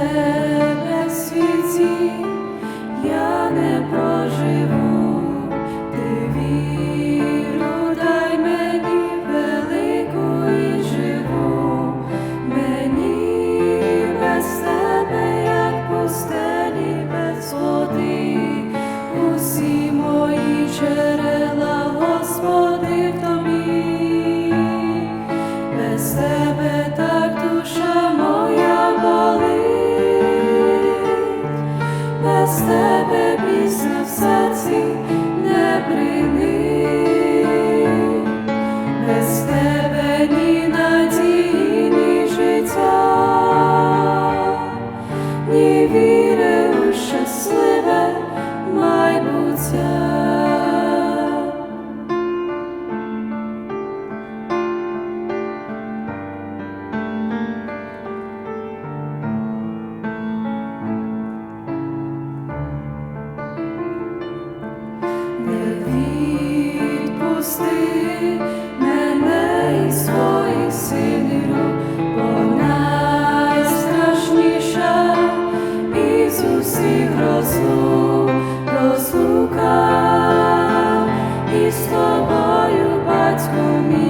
тебе світі я не проживу. forever. відпусти мене і своїх синів, бо найстрашніша із усіх розлук розлука, і з тобою, батько мій.